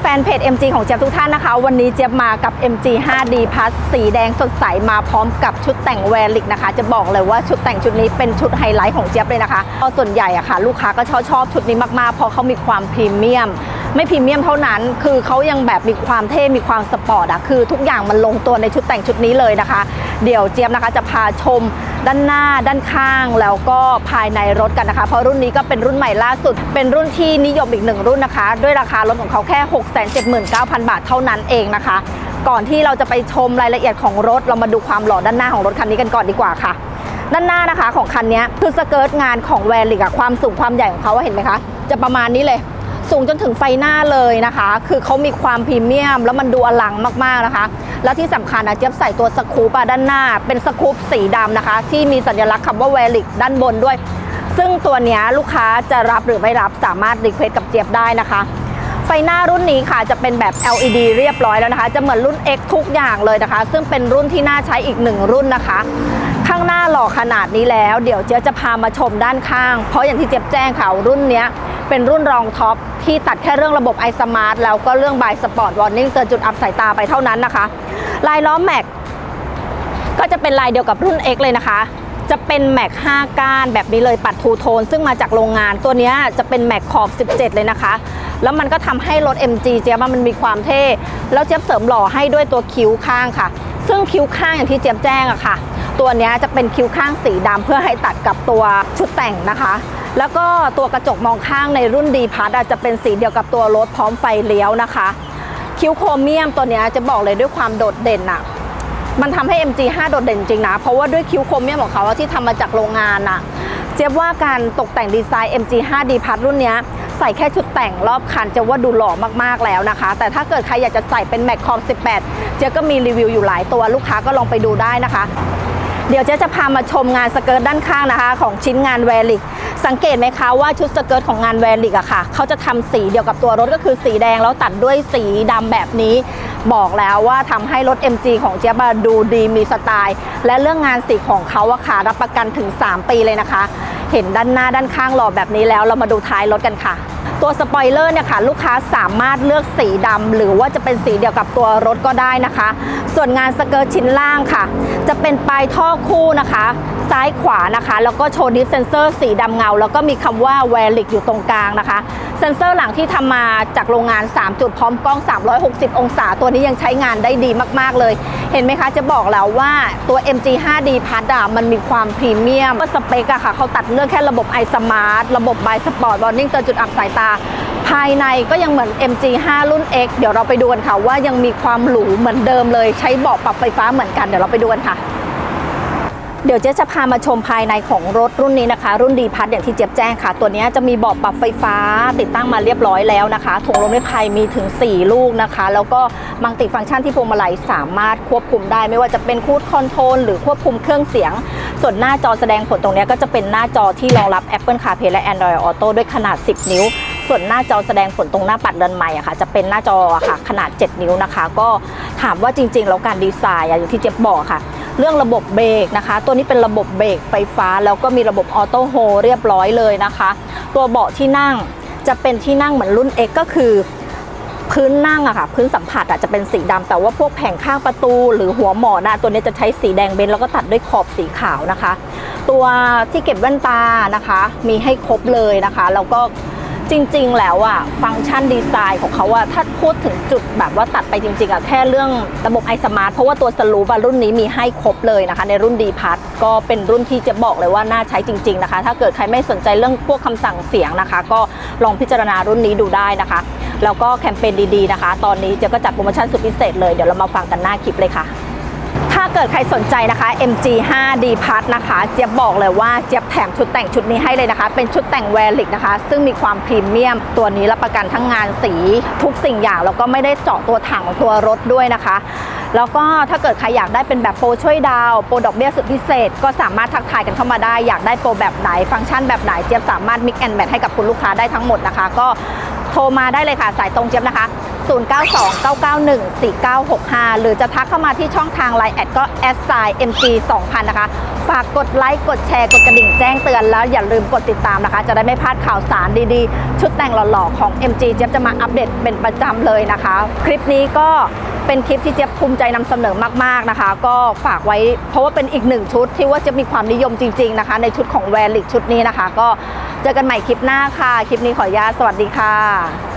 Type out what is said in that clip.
แฟนเพจ MG ของเจี๊ยบทุกท่านนะคะ วันนี้เจี๊ยบมากับ MG 5D Plus สีแดงสดใสมาพร้อมกับชุดแต่งแวร์ลิกนะคะ จะบอกเลยว่าชุดแต่งชุดนี้เป็นชุดไฮไลท์ของเจี๊ยบเลยนะคะเพราะส่วนใหญ่อะค่ะ ลูกค้าก็ชอบชอบชุดนี้มากๆเพราะเขามีความพรีเมียม ไม่พรีเมียมเท่านั้น คือเขายังแบบมีความเท่ มีความสปอร์ตอะคือทุกอย่างมันลงตัวในชุดแต่งชุดนี้เลยนะคะ เดี๋ยวเจี๊ยบนะคะจะพาชมด้านหน้าด้านข้างแล้วก็ภายในรถกันนะคะ เพราะรุ่นนี้ก็เป็นรุ่นใหม่ล่าสุด เป็นรุ่นที่นิยมอีกหนึ่งรุ่นนะคะ ด้วยราคารถของเขาแค่ 679,000 บาทเท่านั้นเองนะคะ ก่อนที่เราจะไปชมรายละเอียดของรถ เรามาดูความหล่อด้านหน้าของรถคันนี้กันก่อนดีกว่าค่ะ ด้านหน้านะคะของคันนี้คือสเกิร์ตงานของแวร์ลิกอะความสูงความใหญ่ของเขาเห็นไหมคะ จะประมาณนี้เลย สูงจนถึงไฟหน้าเลยนะคะ คือเขามีความพรีเมียม แล้วมันดูอลังมากๆนะคะ แล้วที่สำคัญนะเจี๊ยบใส่ตัวสกูปะด้านหน้า เป็นสกูปสีดำนะคะ ที่มีสัญลักษณ์คำว่าแวลิกด้านบนด้วย ซึ่งตัวนี้ลูกค้าจะรับหรือไม่รับสามารถรีเควสกับเจี๊ยบได้นะคะไฟหน้ารุ่นนี้ค่ะจะเป็นแบบ LED เรียบร้อยแล้วนะคะ จะเหมือนรุ่น X ทุกอย่างเลยนะคะ ซึ่งเป็นรุ่นที่น่าใช้อีกหนึ่งรุ่นนะคะ ข้างหน้าหล่อขนาดนี้แล้ว เดี๋ยวเจ๊ยบจะพามาชมด้านข้าง เพราะอย่างที่เจ๊ยบแจ้งค่ะรุ่นนี้ เป็นรุ่นรองท็อปที่ตัดแค่เรื่องระบบ i Smart แล้วก็เรื่อง by Sport Warning เตือนจุดอับสายตาไปเท่านั้นนะคะ ลายล้อแม็กก็จะเป็นลายเดียวกับรุ่น X เลยนะคะจะเป็นแม็ก5ก้านแบบนี้เลยปัดทูโทน ซึ่งมาจากโรงงานตัวเนี้ยจะเป็นแม็กขอบ 17 เลยนะคะ แล้วมันก็ทำให้รถ MG เจี๊ยบมันมีความเท่ แล้วเจี๊ยบเสริมหล่อให้ด้วยตัวคิ้วข้างค่ะ ซึ่งคิ้วข้างอย่างที่เจี๊ยบแจ้งอะค่ะ ตัวเนี้ยจะเป็นคิ้วข้างสีดำเพื่อให้ตัดกับตัวชุดแต่งนะคะ แล้วก็ตัวกระจกมองข้างในรุ่นดีพัทจะเป็นสีเดียวกับตัวรถพร้อมไฟเลี้ยวนะคะ คิ้วโครเมียมตัวนี้จะบอกเลยด้วยความโดดเด่นอะมันทำให้ MG5 โดดเด่นจริงนะ เพราะว่าด้วยคิ้วโครเมียมของเขาที่ทำมาจากโรงงานอะเจ๊บว่าการตกแต่งดีไซน์ MG5D พัทรุ่นนี้ใส่แค่ชุดแต่งรอบคันจะว่าดูหล่อมากๆแล้วนะคะ แต่ถ้าเกิดใครอยากจะใส่เป็นแม็กคอม18 เจ๊ก็มีรีวิวอยู่หลายตัวลูกค้าก็ลองไปดูได้นะคะ เดี๋ยวเจ๊จะพามาชมงานสเกิร์ตด้านข้างนะคะ ของชิ้นงานแวลิกสังเกตไหมคะว่าชุดสเกิร์ตของงานแวลิกอะค่ะเขาจะทำสีเดียวกับตัวรถก็คือสีแดงแล้วตัดด้วยสีดำแบบนี้ บอกแล้วว่าทำให้รถ MG ของเจ๊บอะดูดีมีสไตล์ และเรื่องงานสีของเขาอะค่ะรับประกันถึง 3 ปีเลยนะคะ เห็นด้านหน้าด้านข้างหล่อแบบนี้แล้วเรามาดูท้ายรถกันค่ะ ตัวสปอยเลอร์เนี่ยค่ะลูกค้าสามารถเลือกสีดำหรือว่าจะเป็นสีเดียวกับตัวรถก็ได้นะคะ ส่วนงานสเกิร์ตชิ้นล่างค่ะ จะเป็นปลายท่อคู่นะคะ ซ้ายขวานะคะ แล้วก็โชว์ดิฟเซนเซอร์สีดำเงา แล้วก็มีคำว่าแวลิกอยู่ตรงกลางนะคะ ซนเซอร์หลังที่ทำมาจากโรงงาน 3 จุดพร้อมกล้อง 360 องศา ตัวนี้ยังใช้งานได้ดีมาก ๆ เลย เห็นไหมคะจะบอกแล้วว่าตัว MG5D พัดอะมันมีความพรีเมียมสเปกอะค่ะเขาตัดเรื่องแค่ระบบ i Smart ระบบ by Sport Warning เตือนจุดอับสายตาภายในก็ยังเหมือน MG5 รุ่น X เดี๋ยวเราไปดูกันค่ะว่ายังมีความหรูเหมือนเดิมเลยใช้เบาะปรับไฟฟ้าเหมือนกันเดี๋ยวเราไปดูกันค่ะ เดี๋ยวเจ๊จะพามาชมภายในของรถรุ่นนี้นะคะ รุ่นดีพัทอย่างที่เจ๊ยบแจ้งค่ะ ตัวนี้จะมีเบาะปรับไฟฟ้าติดตั้งมาเรียบร้อยแล้วนะคะถุงลมนิรภัยมีถึง 4 ลูกนะคะ แล้วก็มัลติฟังก์ชันที่พวงมาลัยสามารถควบคุมได้ ไม่ว่าจะเป็นคูดคอนโทรลหรือควบคุมเครื่องเสียง ส่วนหน้าจอแสดงผลตรงนี้ก็จะเป็นหน้าจอที่รองรับ Apple CarPlay และ Android Auto ด้วยขนาด 10 นิ้วส่วนหน้าจอแสดงผลตรงหน้าปัดเรือนใหม่อะค่ะ จะเป็นหน้าจอค่ะ ขนาด 7 นิ้วนะคะ ก็ถามว่าจริง ๆ แล้วการดีไซน์อะอย่างที่เจ๊บบอกค่ะ เรื่องระบบเบรกนะคะ ตัวนี้เป็นระบบเบรกไฟฟ้า แล้วก็มีระบบออโต้โฮเรียบร้อยเลยนะคะ ตัวเบาะที่นั่งจะเป็นที่นั่งเหมือนรุ่น X ก็คือพื้นนั่งอะค่ะพื้นสัมผัสอะจะเป็นสีดำแต่ว่าพวกแผงข้างประตู หรือหัวหมอนะตัวนี้จะใช้สีแดงเบนแล้วก็ตัดด้วยขอบสีขาวนะคะ ตัวที่เก็บแว่นตานะคะ มีให้ครบเลยนะคะ แล้วก็ จริง ๆ แล้วอะฟังก์ชันดีไซน์ของเขาอะถ้าพูดถึงจุดแบบว่าตัดไปจริง ๆอะแค่เรื่องระบบ i Smart เพราะว่าตัวสลูปรุ่นนี้มีให้ครบเลยนะคะ ในรุ่นดีพัทก็เป็นรุ่นที่จะบอกเลยว่าน่าใช้จริง ๆ นะคะ ถ้าเกิดใครไม่สนใจเรื่องพวกคำสั่งเสียงนะคะ ก็ลองพิจารณารุ่นนี้ดูได้นะคะ แล้วก็แคมเปญดีๆนะคะ ตอนนี้เจะก็จัดโปรโมชั่นสุดพิเศษเลยเดี๋ยวเรามาฟังกันหน้าคลิปเลยค่ะาเกิดใครสนใจนะคะ MG5D Plus นะคะเจี๊ยบบอกเลยว่าเจี๊ยบแถมชุดแต่งชุดนี้ให้เลยนะคะ เป็นชุดแต่งแวลิกนะคะ ซึ่งมีความพรีเมียม ตัวนี้รับประกันทั้งงานสีทุกสิ่งอย่าง แล้วก็ไม่ได้เจาะตัวถังตัวรถด้วยนะคะ แล้วก็ถ้าเกิดใครอยากได้เป็นแบบโปรช่วยดาวโปรดอกเบี้ยสุดพิเศษ ก็สามารถทักทายกันเข้ามาได้อยากได้โปรแบบไหนฟังก์ชันแบบไหนเจี๊ยบสามารถ mix and match ให้กับคุณลูกค้าได้ทั้งหมดนะคะ ก็ โทรมาได้เลยค่ะ สายตรงเจี๊ยบนะคะ 0929914965 หรือจะทักเข้ามาที่ช่องทางไลน์แอดก็แอดไซน์ MG 2000นะคะ ฝากกดไลค์ กดแชร์ กดกระดิ่งแจ้งเตือนแล้วอย่าลืมกดติดตามนะคะ จะได้ไม่พลาดข่าวสารดีๆ ชุดแต่งหล่อๆของ MG เจี๊ยบจะมาอัปเดตเป็นประจำเลยนะคะ คลิปนี้ก็เป็นคลิปที่เจี๊ยบภูมิใจนำเสนอมากๆนะคะ ก็ฝากไว้เพราะว่าเป็นอีกหนึ่งชุดที่ว่าจะมีความนิยมจริง ๆนะคะ ในชุดของแวร์ลิกชุดนี้นะคะ ก็ เจอกันใหม่คลิปหน้าค่ะ คลิปนี้ขออนุญาตสวัสดีค่ะ